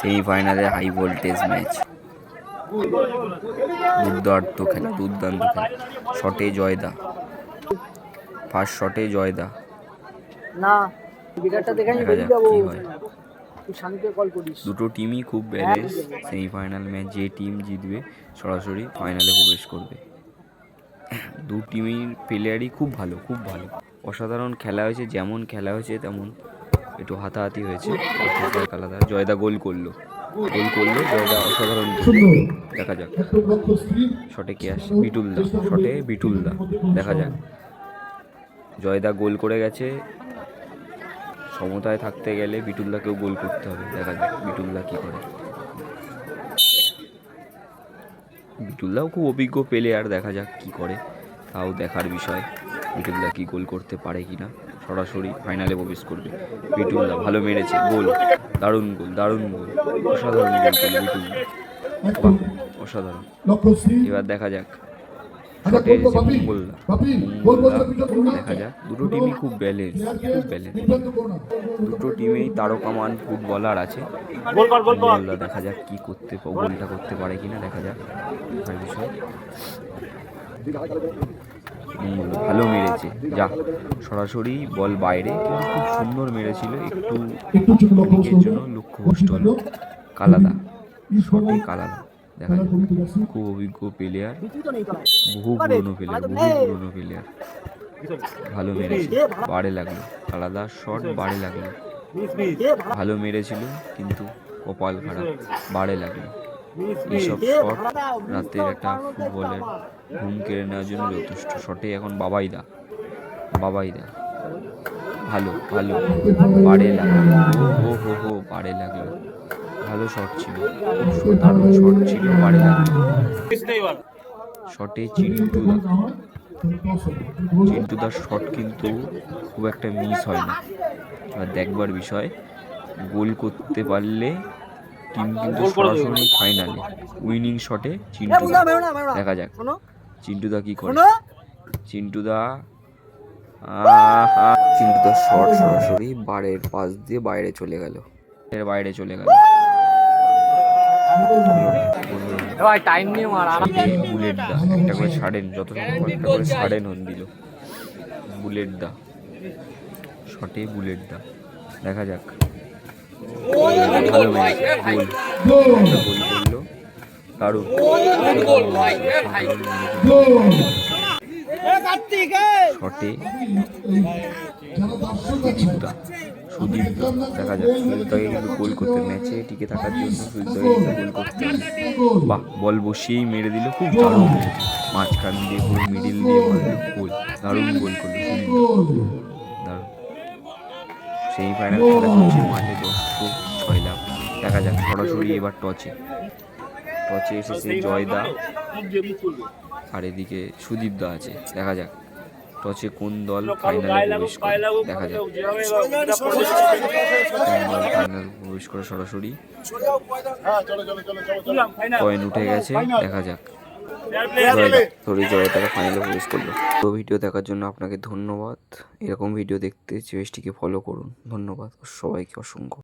সেমিফাইনালে high voltage match দুর্দান্ত খেলা দুর্দান্ত খেলা। শটে জয়দা। ফার্স্ট শটে জয়দা। না দুটো টিমই খুব ব্যালেন্স সেমিফাইনাল ম্যাচ যে টিম জিতবে সরাসরি ফাইনালে প্রবেশ করবে। দু টিমের প্লেয়ারই খুব ভালো খুব ভালো। অসাধারণ খেলা হয়েছে যেমন খেলা হয়েছে তেমন। একটু হাতাহাতি হয়েছে। আলাদা জয়দা গোল করল। গোল করল, জয়দা অসাধারণ দেখা যাক। শটে কে আসে? বিটুল দা শটে বিটুল দা দেখা যাক। জয়দা গোল করে গেছে। সমতায় থাকতে গেলে বিটুলদাকেও গোল করতে হবে। দেখা যাক বিটুলদা কি করে। বিটুলদাও খুব অভিজ্ঞ প্লেয়ার দেখা যাক কি করে। তাও দেখার বিষয়, বিটুলদা কি গোল করতে পারে কি না সরাসরি ফাইনালে প্রবেশ করবে। বিটুলদা ভালো মেরেছে গোল। দারুণ গোল দারুণ গোল। অসাধারণ গোল করল বিটুলদা। বাহ, অসাধারণ। এবার দেখা যাক। শটে এসেছে মঙ্গলদা। মঙ্গলদা দেখা যাক। দুটো টিমই খুব ব্যালেন্স খুব ব্যালেন্স দুটো টিমেই তারকামান ফুটবলার আছে। মঙ্গলদা দেখা যাক কি করতে গোলটা করতে পারে কিনা দেখা যাক। বিষয়। ভালো মেরেছে। যা সরাসরি বল বাইরে কিন্তু খুব সুন্দর মেরেছিল। একটু দিকের জন্য লক্ষ্যভ্রষ্ট হলো কালাদা। শটে কালাদা। দেখা যাক। খুব অভিজ্ঞ প্লেয়ার বহু পুরনো প্লেয়ার বহু পুরনো প্লেয়ার ভালো মেরেছে। বাড়ে লাগল। আলাদা শট বাড়ে লাগল। ভালো মেরেছিল কিন্তু কপাল খারাপ। বাড়ে লাগল। এইসব শট রাতের একটা ফুটবলের ঘুম কেড়ে নেওয়ার জন্য যথেষ্ট শটে এখন বাবাই দা বাবাই দা। ভালো ভালো বাড়ে লাগল। ও হো হো বাড়ে লাগল। ভালো শট ছিল। খুব দারুণ শট ছিল বাড়ে লাগল। শটে চিন্টুদা চিন্টুদার শট কিন্তু খুব একটা মিস হয় না এবার দেখবার বিষয় গোল করতে পারলে টিম কিন্তু সরাসরি ফাইনালে উইনিং শটে চিন্টুদা দেখা যাক। শোনো। চিন্টুদা কি করে? চিন্টুদা আহা, চিন্টুদার শট সরাসরি বারের পাশ দিয়ে বাইরে চলে গেল। এর বাইরে চলে গেল। টাইম নিয়ে বুলেট দা একটা করে ছাড়েন যত সম্ভব একটা করে ছাড়েন হন দিল। বুলেট দা। শটে বুলেট দা। দেখা যাক। দেখা কিন্তু গোল করতে ম্যাচে টিকে থাকার জন্য গোল করতে বাহ বল বসিয়েই মেরে দিল খুব দারুণ মাঝখান দিয়ে পুরো মিডিল দিয়ে গোল দারুণ গোল করল দারুণ সেমিফাইনাল খেলা চলছে মাঠে দর্শক ছয় লাখ দেখা যাক। সরাসরি এবার টচে টচে এসেছে জয়দা। আর এদিকে সুদীপ দা আছে দেখা যাক। টচে কোন দল ফাইনালে প্রবেশ করে দেখা যাক। কোন দল ফাইনাল প্রবেশ করে সরাসরি। পয়েন্ট উঠে গেছে দেখা যাক। জয়দা জয় তারা ফাইনালে প্রবেশ করল। তো ভিডিও দেখার জন্য আপনাকে ধন্যবাদ। এরকম ভিডিও দেখতে চেষ্টিকে ফলো করুন। ধন্যবাদ। সবাইকে অসংখ্য।